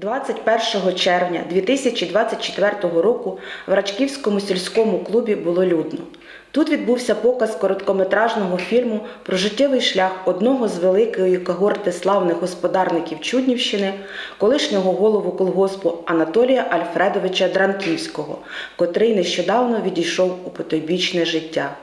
21 червня 2024 року в Рачківському сільському клубі було людно. Тут відбувся показ короткометражного фільму про життєвий шлях одного з великої когорти славних господарників Чуднівщини, колишнього голову колгоспу Анатолія Альфредовича Дранківського, котрий нещодавно відійшов у потойбічне життя.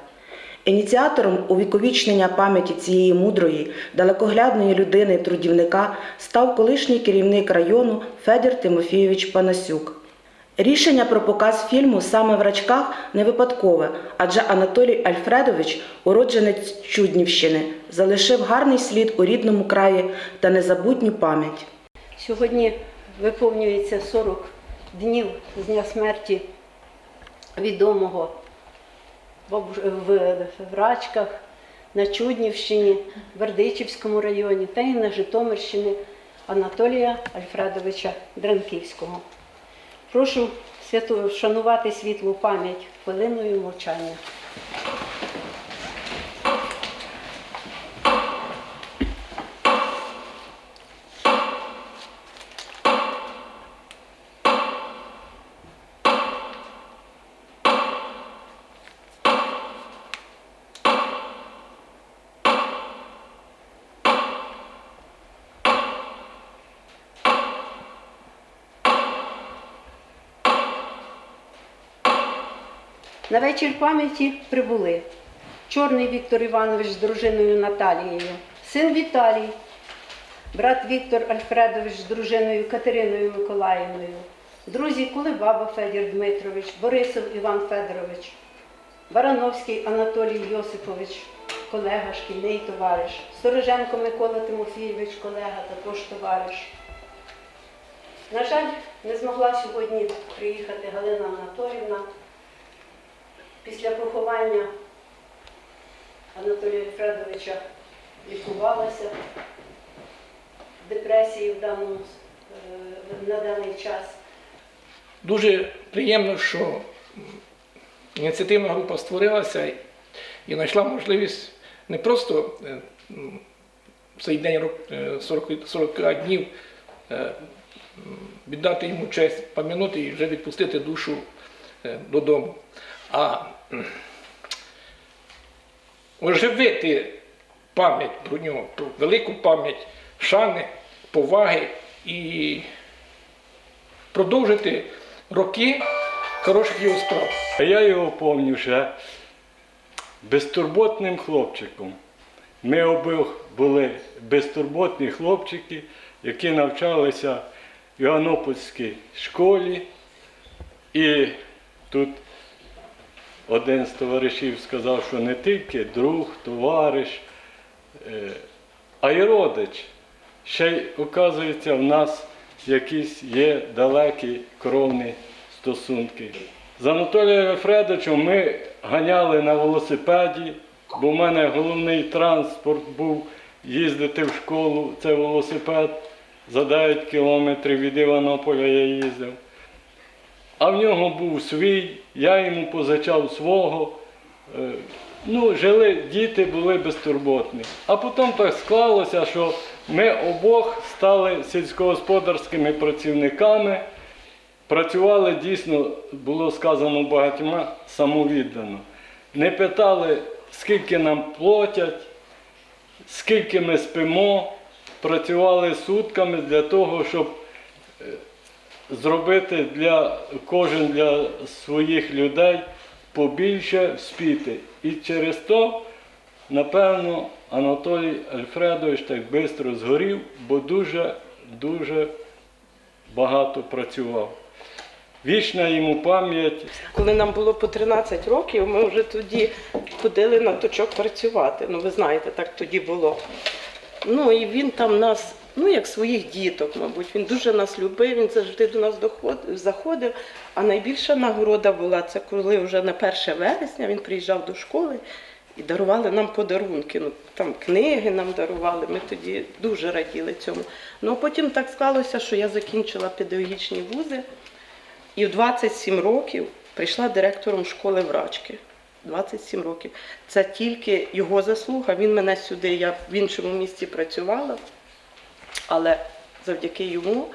Ініціатором увіковічнення пам'яті цієї мудрої, далекоглядної людини трудівника став колишній керівник району Федір Тимофійович Панасюк. Рішення про показ фільму саме в Рачках не випадкове, адже Анатолій Альфредович, уродженець Чуднівщини, залишив гарний слід у рідному краї та незабутню пам'ять. Сьогодні виповнюється 40 днів з дня смерті відомого в Рачках, на Чуднівщині, Бердичівському районі та й на Житомирщині Анатолія Альфредовича Дранківського. Прошу святу, вшанувати світлу пам'ять хвилиною мовчання. На вечір пам'яті прибули. Чорний Віктор Іванович з дружиною Наталією, син Віталій, брат Віктор Альфредович з дружиною Катериною Миколаївною, друзі Кулебаба Федір Дмитрович, Борисов Іван Федорович, Барановський Анатолій Йосипович, колега, шкільний товариш, Стороженко Микола Тимофійович, колега, також товариш. На жаль, не змогла сьогодні приїхати Галина Анатолівна. Після поховання Анатолія Фредовича лікувалася депресії в даному, е, на даний час. Дуже приємно, що ініціативна група створилася і знайшла можливість не просто е, в цей день е, 40, 40 днів е, віддати йому честь, пам'янути і вже відпустити душу е, додому, а оживити пам'ять про нього, про велику пам'ять шани, поваги і продовжити роки хороших його справ. А я його пам'ятаю ще безтурботним хлопчиком. Ми обох були безтурботні хлопчики, які навчалися в Іванопольській школі. І тут один з товаришів сказав, що не тільки друг, товариш, е, а й родич. Ще й, оказується, в нас якісь є далекі кровні стосунки. З Анатолієм Ефредовичем ми ганяли на велосипеді, бо в мене головний транспорт був їздити в школу, це велосипед. За 9 кілометрів від Іванополя я їздив. А в нього був свій, я йому позичав свого. Е, Ну, жили, діти були безтурботні. А потім так склалося, що ми обох стали сільськогосподарськими працівниками. Працювали дійсно, було сказано багатьма, самовіддано. Не питали, скільки нам платять, скільки ми спимо. Працювали сутками для того, щоб е, зробити для кожен для своїх людей побільше спіти. І через то, напевно, Анатолій Альфредович так швидко згорів, бо дуже, дуже багато працював. Вічна йому пам'ять. Коли нам було по 13 років, ми вже тоді ходили на точок працювати. Ну, ви знаєте, так тоді було. Ну і він там нас, ну як своїх діток, мабуть, він дуже нас любив, він завжди до нас заходив. А найбільша нагорода була це коли вже на 1 вересня він приїжджав до школи і дарували нам подарунки. Ну там книги нам дарували. Ми тоді дуже раділи цьому. Ну а потім так склалося, що я закінчила педагогічні вузи. І в 27 років прийшла директором школи врачки. 27 років. Це тільки його заслуга. Він мене сюди, я в іншому місці працювала, але завдяки йому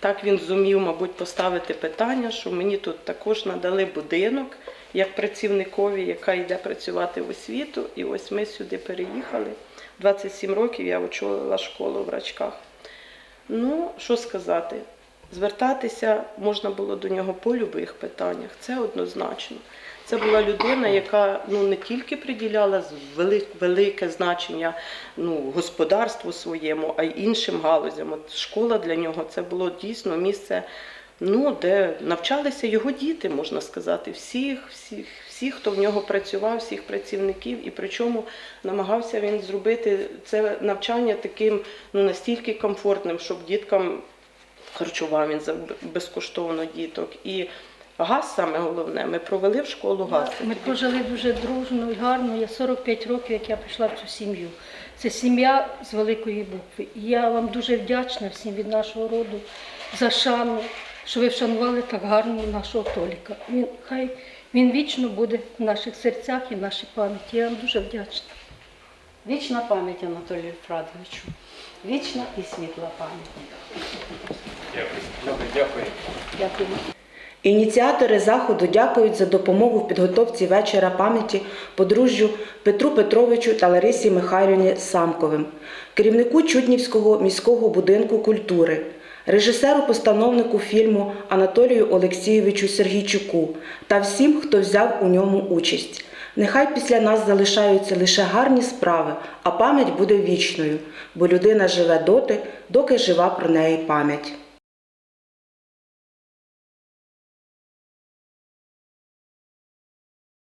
Так він зумів, мабуть, поставити питання, що мені тут також надали будинок як працівникові, яка йде працювати в освіту. І ось ми сюди переїхали. 27 років я очолила школу в Рачках. Ну, що сказати, звертатися можна було до нього по любих питаннях, це однозначно. Це була людина, яка ну не тільки приділяла велике значення ну, господарству своєму, а й іншим галузям. От школа для нього це було дійсно місце, ну, де навчалися його діти, можна сказати, всіх, всіх, всіх, хто в нього працював, всіх працівників, і причому намагався він зробити це навчання таким ну, настільки комфортним, щоб діткам харчував він за безкоштовно діток. І газ саме головне, ми провели в школу газ. Ми прожили дуже дружно і гарно. Я 45 років, як я прийшла в цю сім'ю. Це сім'я з великої букви. І я вам дуже вдячна всім від нашого роду за шану, що ви вшанували так гарно нашого Толіка. Він хай він вічно буде в наших серцях і в нашій пам'яті. Я вам дуже вдячна. Вічна пам'ять Анатолію Фрадовичу. Вічна і світла пам'ять. Дякую. Ініціатори заходу дякують за допомогу в підготовці вечора пам'яті подружжю Петру Петровичу та Ларисі Михайлівні Самковим, керівнику Чуднівського міського будинку культури, режисеру-постановнику фільму Анатолію Олексійовичу Сергійчуку та всім, хто взяв у ньому участь. Нехай після нас залишаються лише гарні справи, а пам'ять буде вічною, бо людина живе доти, доки жива про неї пам'ять.